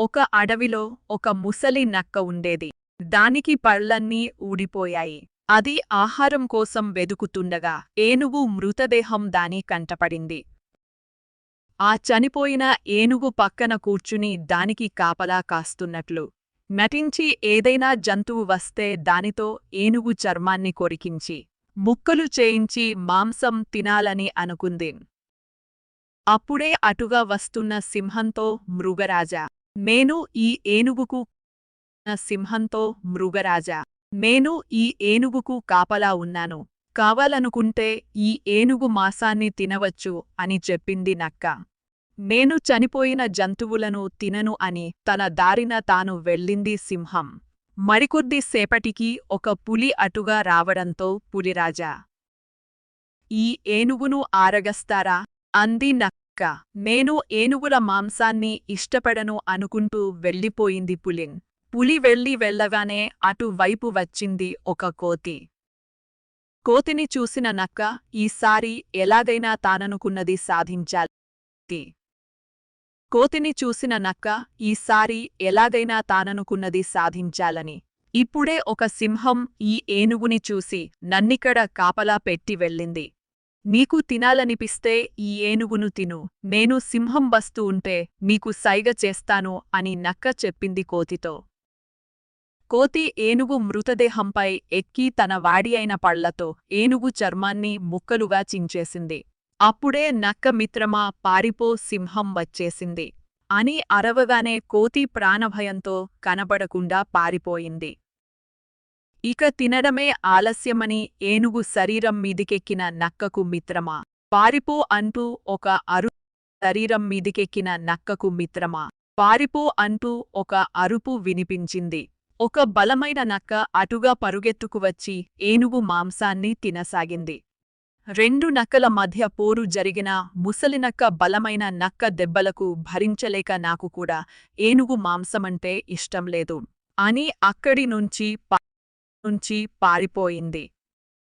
ఒక అడవిలో ఒక ముసలి నక్క ఉండేది. దానికి పళ్ళన్నీ ఊడిపోయాయి. అది ఆహారం కోసం వెదుకుతుండగా ఏనుగు మృతదేహం దాని కంటపడింది. ఆ చనిపోయిన ఏనుగు పక్కన కూర్చుని దానికి కాపలా కాస్తున్నట్లు. నటించి ఏదైనా జంతువు వస్తే దానితో ఏనుగు చర్మాన్ని కొరికించి ముక్కలు చేయించి మాంసం తినాలని అనుకుంది. అప్పుడే అటుగా వస్తున్న సింహంతో మృగరాజా మేను ఈ ఏనుగుకు సింహంతో మృగరాజా. నేను ఈ ఏనుగుకు కాపలా ఉన్నాను. కావాలనుకుంటే ఈ ఏనుగు మాసాన్ని తినవచ్చు అని చెప్పింది నక్క. నేను చనిపోయిన జంతువులను తినను అని తన దారిన తాను వెళ్ళింది సింహం. మరికొద్ది సేపటికి ఒక పులి అటుగా రావడంతో పులిరాజా. ఈ ఏనుగును ఆరగస్తారా? అంది నక్క. నేను ఏనుగుల మాంసాన్ని ఇష్టపడను అనుకుంటూ వెళ్ళిపోయింది పులిన్ పులి వెళ్ళి వెళ్ళగానే అటువైపు వచ్చింది ఒక కోతి. కోతిని చూసిన నక్క ఈసారి ఎలాగైనా తాననుకున్నది సాధించాలి. కోతిని చూసిన నక్క ఈసారి ఎలాగైనా తాననుకున్నది సాధించాలని. ఇప్పుడే ఒక సింహం ఈ ఏనుగుని చూసి నన్నిక్కడ కాపలా పెట్టి వెళ్ళింది. నీకు తినాలనిపిస్తే ఈ ఏనుగును తిను. నేను సింహం వస్తూ ఉంటే మీకు సైగ చేస్తాను అని నక్క చెప్పింది కోతితో. కోతి ఏనుగు మృతదేహంపై ఎక్కి తన వాడి అయిన పళ్ళతో ఏనుగు చర్మాన్ని ముక్కలుగా చించేసింది. అప్పుడే నక్క మిత్రమా పారిపో సింహం వచ్చేసింది. అని అరవగానే కోతి ప్రాణభయంతో కనబడకుండా పారిపోయింది. ఇక తినడమే ఆలస్యమని ఏనుగు శరీరం మీదికెక్కిన నక్కకు మిత్రమా? పారిపో అంటూ ఒక అరు శరీరం మీదికెక్కిన నక్కకు మిత్రమా? పారిపో అంటూ ఒక అరుపు వినిపించింది. ఒక బలమైన నక్క అటుగా పరుగెత్తుకు వచ్చి ఏనుగు మాంసాన్ని తినసాగింది. రెండు నక్కల మధ్య పోరు జరిగిన ముసలినక్క బలమైన నక్క దెబ్బలకు భరించలేక నాకు కూడా ఏనుగు మాంసమంటే ఇష్టం లేదు. అని అక్కడి నుంచి నుంచి పారిపోయింది.